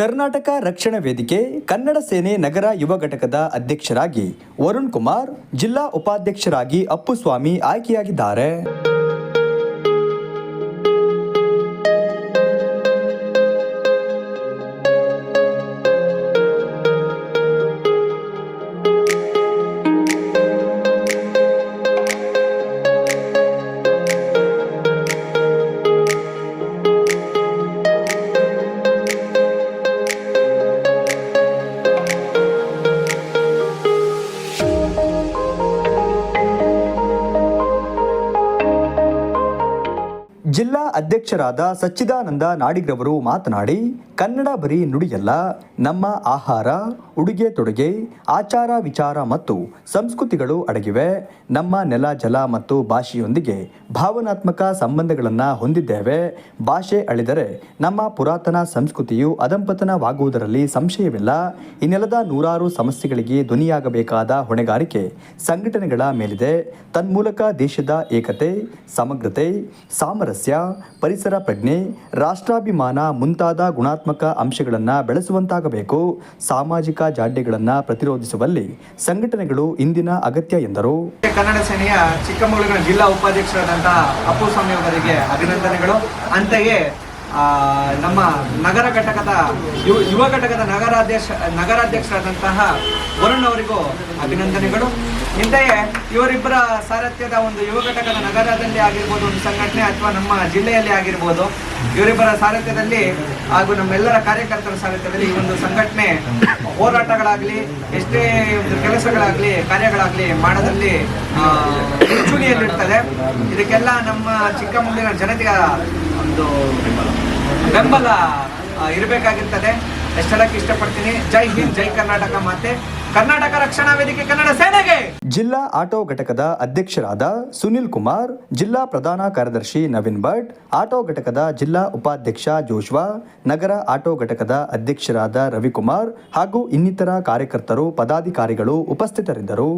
ಕರ್ನಾಟಕ ರಕ್ಷಣಾ ವೇದಿಕೆ, ಕನ್ನಡ ಸೇನೆ ನಗರ ಯುವ ಘಟಕದ ಅಧ್ಯಕ್ಷರಾಗಿ ವರುಣ್ ಕುಮಾರ್, ಜಿಲ್ಲಾ ಉಪಾಧ್ಯಕ್ಷರಾಗಿ ಅಪ್ಪುಸ್ವಾಮಿ ಆಯ್ಕೆಯಾಗಿದ್ದಾರೆ. ಜಿಲ್ಲಾ ಅಧ್ಯಕ್ಷರಾದ ಸಚ್ಚಿದಾನಂದ ನಾಡಿಗ್ರವರು ಮಾತನಾಡಿ, ಕನ್ನಡ ಬರೀ ನುಡಿಯಲ್ಲ, ನಮ್ಮ ಆಹಾರ, ಉಡುಗೆ ತೊಡುಗೆ, ಆಚಾರ ವಿಚಾರ ಮತ್ತು ಸಂಸ್ಕೃತಿಗಳು ಅಡಗಿವೆ. ನಮ್ಮ ನೆಲ, ಜಲ ಮತ್ತು ಭಾಷೆಯೊಂದಿಗೆ ಭಾವನಾತ್ಮಕ ಸಂಬಂಧಗಳನ್ನು ಹೊಂದಿದ್ದೇವೆ. ಭಾಷೆ ಅಳಿದರೆ ನಮ್ಮ ಪುರಾತನ ಸಂಸ್ಕೃತಿಯು ಅದಂಪತನವಾಗುವುದರಲ್ಲಿ ಸಂಶಯವಿಲ್ಲ. ಈ ನೆಲದ ನೂರಾರು ಸಮಸ್ಯೆಗಳಿಗೆ ಧ್ವನಿಯಾಗಬೇಕಾದ ಹೊಣೆಗಾರಿಕೆ ಸಂಘಟನೆಗಳ ಮೇಲಿದೆ. ತನ್ಮೂಲಕ ದೇಶದ ಏಕತೆ, ಸಮಗ್ರತೆ, ಸಾಮರಸ್ಯ ಪರಿಸರ ಪ್ರಜ್ಞೆ, ರಾಷ್ಟ್ರಾಭಿಮಾನ ಮುಂತಾದ ಗುಣಾತ್ಮಕ ಅಂಶಗಳನ್ನು ಬೆಳೆಸುವಂತಾಗಬೇಕು. ಸಾಮಾಜಿಕ ಜಾಡ್ಯಗಳನ್ನು ಪ್ರತಿರೋಧಿಸುವಲ್ಲಿ ಸಂಘಟನೆಗಳು ಇಂದಿನ ಅಗತ್ಯ ಎಂದರು. ಕನ್ನಡ ಸೇನೆಯ ಚಿಕ್ಕಮಗಳೂರಿನ ಜಿಲ್ಲಾ ಉಪಾಧ್ಯಕ್ಷರಾದಂತಹ ಅಪ್ಪು ಸ್ವಾಮಿ ಅವರಿಗೆ ಅಭಿನಂದನೆಗಳು. ಅಂತೆಯೇ ನಮ್ಮ ನಗರ ಘಟಕದ ಯುವ ಯುವ ಘಟಕದ ನಗರಾಧ್ಯಕ್ಷ, ನಗರಾಧ್ಯಕ್ಷರಾದಂತಹ ವರುಣ್ ಅವರಿಗೂ ಅಭಿನಂದನೆಗಳು. ಇಂತೆಯೇ ಇವರಿಬ್ಬರ ಸಾರಥ್ಯದ ಒಂದು ಯುವ ಘಟಕದ ನಗರದಲ್ಲಿ ಆಗಿರ್ಬೋದು, ಒಂದು ಸಂಘಟನೆ ಅಥವಾ ನಮ್ಮ ಜಿಲ್ಲೆಯಲ್ಲಿ ಆಗಿರ್ಬೋದು, ಇವರಿಬ್ಬರ ಸಾರಥ್ಯದಲ್ಲಿ ಹಾಗೂ ನಮ್ಮೆಲ್ಲರ ಕಾರ್ಯಕರ್ತರ ಸಾರಥ್ಯದಲ್ಲಿ ಈ ಒಂದು ಸಂಘಟನೆ ಹೋರಾಟಗಳಾಗಲಿ, ಎಷ್ಟೇ ಒಂದು ಕೆಲಸಗಳಾಗಲಿ, ಕಾರ್ಯಗಳಾಗಲಿ ಮಾಡೋದಲ್ಲಿ ಮುಂಚೂಣಿಯಲ್ಲಿರ್ತದೆ. ಇದಕ್ಕೆಲ್ಲ ನಮ್ಮ ಚಿಕ್ಕಮಗಳೂರಿನ ಜನತೆಯ ಒಂದು ಬೆಂಬಲ ಇರಬೇಕಾಗಿರ್ತದೆ. ಎಷ್ಟಕ್ಕೆ ಇಷ್ಟಪಡ್ತೀನಿ? ಜೈ ಹಿಂದ್, ಜೈ ಕರ್ನಾಟಕ ಮಾತೆ. ಕರ್ನಾಟಕ ರಕ್ಷಣಾ ವೇದಿಕೆ ಕನ್ನಡ ಸೇನೆಗೆ! ಜಿಲ್ಲಾ ಆಟೋ ಘಟಕದ ಅಧ್ಯಕ್ಷರಾದ ಸುನಿಲ್ ಕುಮಾರ್, ಜಿಲ್ಲಾ ಪ್ರಧಾನ ಕಾರ್ಯದರ್ಶಿ ನವೀನ್ ಭಟ್, ಆಟೋ ಘಟಕದ ಜಿಲ್ಲಾ ಉಪಾಧ್ಯಕ್ಷ ಜೋಶ್ವಾ, ನಗರ ಆಟೋ ಘಟಕದ ಅಧ್ಯಕ್ಷರಾದ ರವಿಕುಮಾರ್ ಹಾಗೂ ಇನ್ನಿತರ ಕಾರ್ಯಕರ್ತರು, ಪದಾಧಿಕಾರಿಗಳು ಉಪಸ್ಥಿತರಿದ್ದರು.